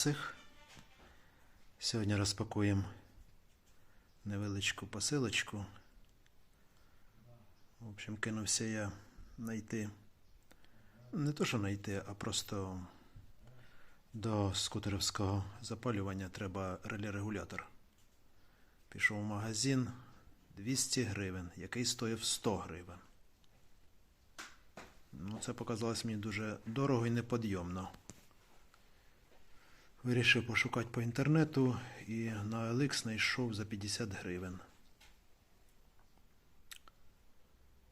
цих. Сьогодні розпакуємо невеличку посилочку. В общем, кинувся я знайти. Не то, що знайти, а просто до скутерівського запалювання треба реле-регулятор. Пішов в магазин 200 гривень, який стоїв 100 гривень. Ну, це показалось мені дуже дорого і неподйомно. Вирішив пошукати по інтернету і на OLX знайшов за 50 гривень.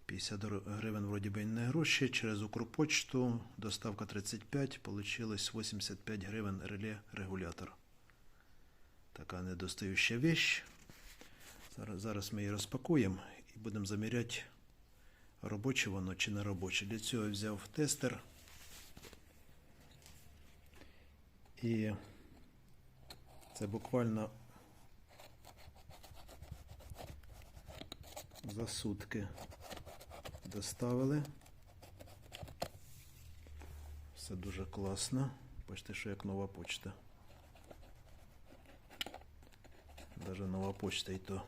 50 гривень вроді би не гроші. Через Укрпочту доставка 35, получилось 85 гривень реле регулятор. Така недостающа вещь. Зараз, зараз ми її розпакуємо і будемо заміряти, робоче воно чи не робоче. Для цього я взяв тестер. І це буквально за сутки доставили. Все дуже класно. Бачите, що як нова почта. Даже нова почта і то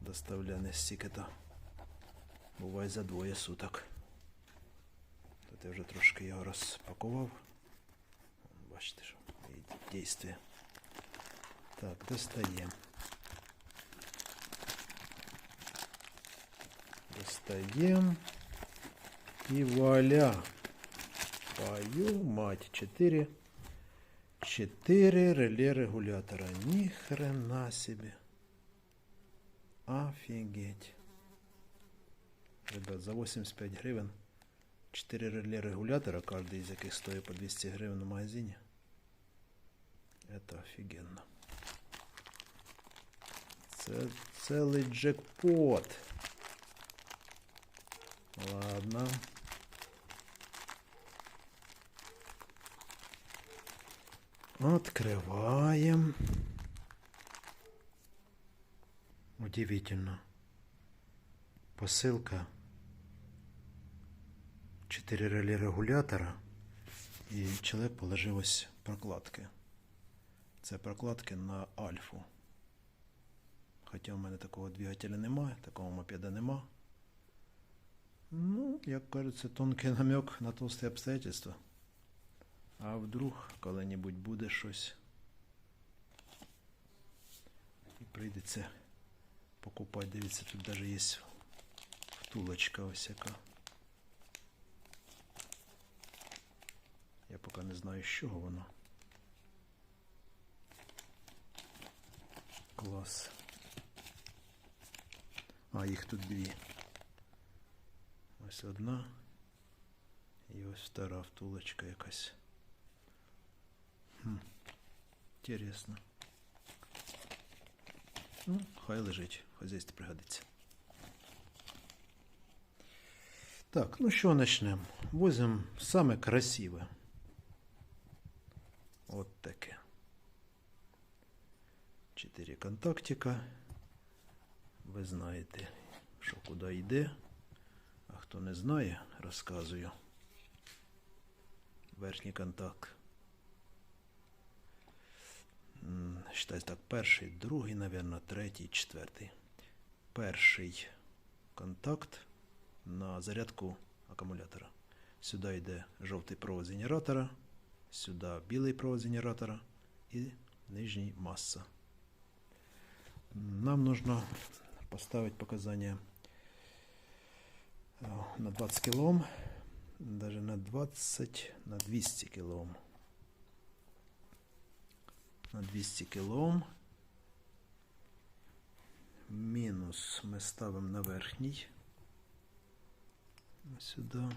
доставляє не стільки-то. Буває за двоє суток. Тут я вже трошки його розпакував. Бачите, що і дійствие. Так, достаємо. Достаємо. І вуаля. Твою мать. 4. 4 реле регулятора. Ни хрена себе. Офигеть. Ребят, за 85 гривен 4 реле регулятора, каждый из яких стоит по 200 гривен в магазине. Это офигенно. Це целый джекпот. Ладно. Открываем. Удивительно. Посылка. 4 реле регулятора. І чоловік положив ось прокладки. Це прокладки на альфу. Хоча в мене такого двигателя немає, такого мопеда нема. Ну, як кажеться, тонкий намек на толсті обстоятельства. А вдруг коли-небудь буде щось. І прийдеться покупати. Дивіться, тут навіть є втулочка ось яка. Я поки не знаю, з чого воно. Клас. А, їх тут дві. Ось одна. І ось втора втулочка якась. Хм. Інтересно. Ну, хай лежить, в хазяйстві пригодиться. Так, ну що почнемо? Возьмемо саме красиве. От таке. Чотири контактика. Ви знаєте, що куди йде. А хто не знає, розказую. Верхній контакт. М, Считай так, перший, другий, наверное, третій, четвертий. Перший контакт на зарядку акумулятора. Сюди йде жовтий провод генератора, сюди білий провод генератора і нижній маса. Нам нужно поставить показания э, на 20 килоом, даже на 20, на 200 килоом. На 200 килоом. Мінус ми ставимо на верхній. Сюди.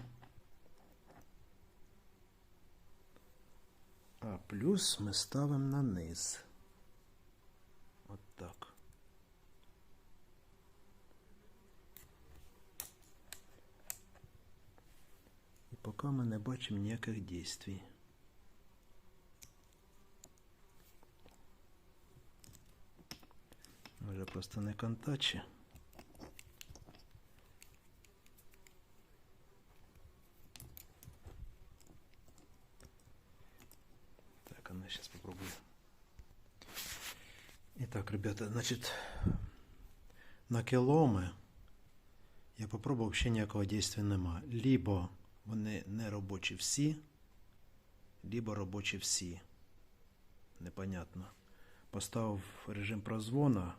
А плюс ми ставимо на низ. поки ми не бачимо ніяких дійствій. Може просто не контачі. Так, а ну сейчас попробую. Итак, ребята, значит, на кило я попробую, вообще ніякого действия нема. Либо вони не робочі всі, либо робочі всі. Непонятно. Поставив режим прозвона.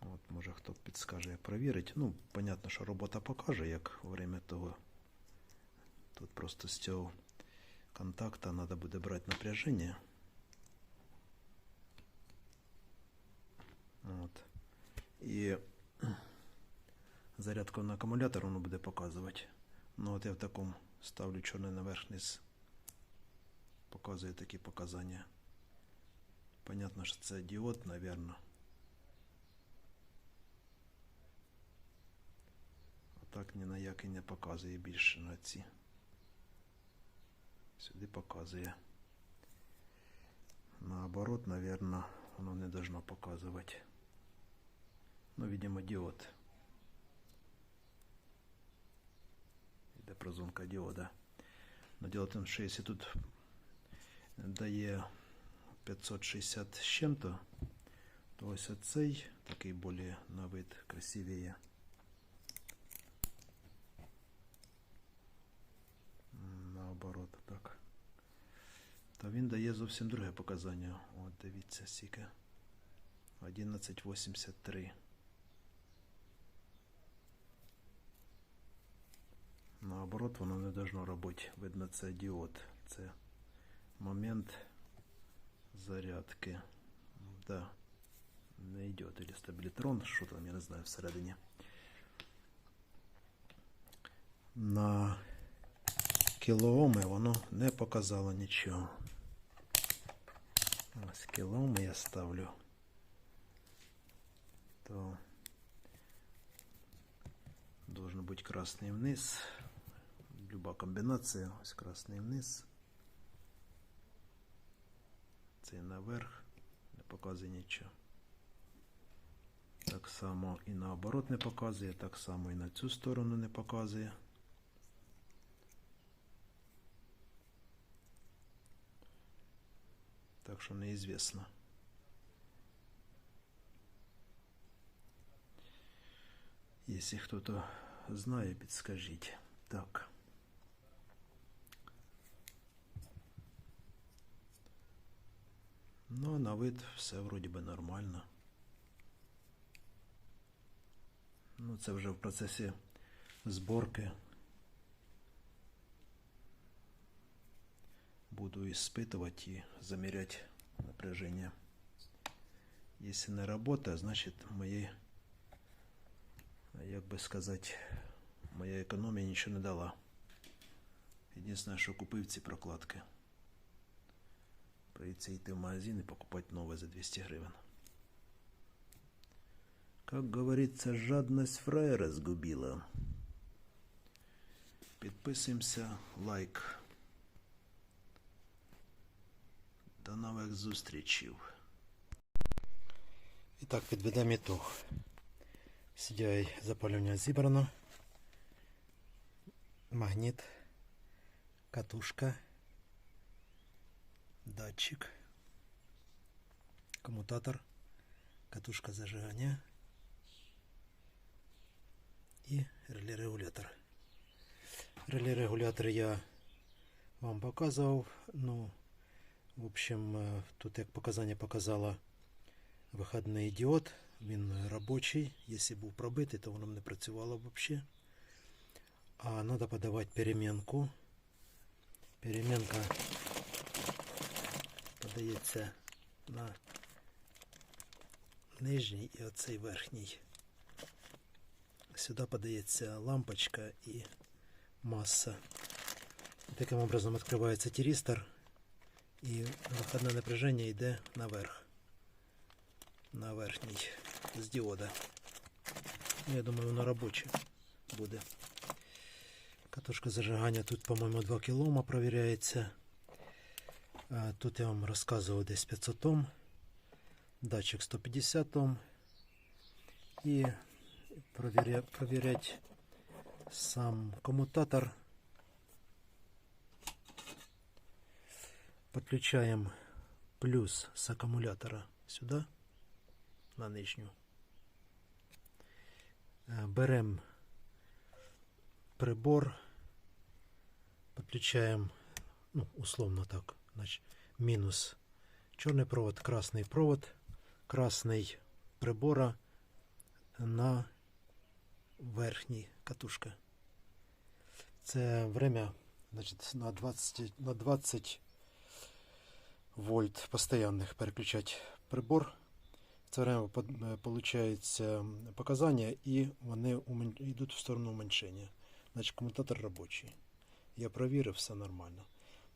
От, може хто підскаже, як провірить. Ну, понятно, що робота покаже, як время того. Тут просто з цього контакта треба буде брати напряження. От. І зарядку на акумулятор воно буде показувати. Ну от я в такому ставлю чорний наверх низ. Показує такі показання. Понятно, що це діод, напевно. А так ні на який не показує більше на ці. Сюди показує. Наоборот, наверное, воно не должно показувати. Ну, видимо, діод. Іде прозонка діода. Но дело в том, що якщо тут дає 560 з чим-то, то ось оцей такий більш на вид красивіє. М, Наоборот, так. То він дає зовсім друге показання. От дивіться, скільки. 1183. Наоборот, воно не должно робити. Видно, це діод. Це момент зарядки. Да. Не йде. Или стабілітрон, що там, я не знаю, всередині. На кілооми воно не показало нічого. Ось кілооми я ставлю. То должен быть красный вниз. Люба комбінація. Ось красний вниз. Цей наверх. Не показує нічого. Так само і наоборот не показує, так само і на цю сторону не показує. Так що неізвісно. Если кто-то знає, підскажіть. Так. на вид все вроді би нормально. Ну, це вже в процесі зборки. Буду испытывать и замерять напряжение. Если не работает, значит моей як би сказати, моя економія нічого не дала. Єдине, що купив ці прокладки. Прийдеться йти в магазин і покупати нове за 200 гривень. Как говорится, жадность фраера сгубила. Підписуємося, лайк. До нових зустрічей. І так, підведемо ітог. CDI запалювання зібрано. Магніт, катушка, датчик, комутатор, катушка зажигання і реле-регулятор. Реле-регулятор я вам показував. Ну, в общем, е, тут як показання показала виходний діод. Він робочий. Якщо був пробитий, то воно б не працювало взагалі. А треба подавати перемінку. Перемінка Подається на нижній і оцей верхній. Сюди подається лампочка і маса. Таким образом відкривається тиристор і виходне напряження йде наверх на верхній з діода. Я думаю, воно робоче буде. Катушка зажигання тут, по-моєму, 2 кілома провіряється. А Тут я вам розказував десь 500 Ом. Датчик 150 Ом. І провіря... провірять сам комутатор. Подключаем плюс с аккумулятора сюди, на нижню. Беремо прибор, підключаємо, ну, условно так, значить, мінус чорний провод, красний провод, красний прибора на верхній катушка. Це время значить, на 20, на 20 вольт постоянних переключати прибор. Це время виходить показання і вони йдуть в сторону уменьшення. Значить, комутатор робочий. Я провірив, все нормально.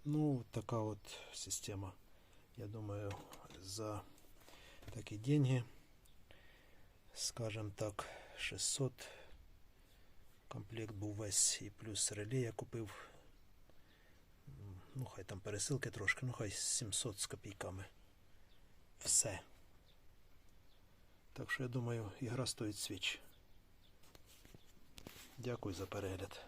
Ну, така от система. Я думаю, за такі деньги, скажем так, 600 комплект був весь і плюс реле я купив. Ну, хай там пересилки трошки, ну хай 700 з копійками. Все. Так що я думаю, ігра стоїть свіч. Дякую за перегляд.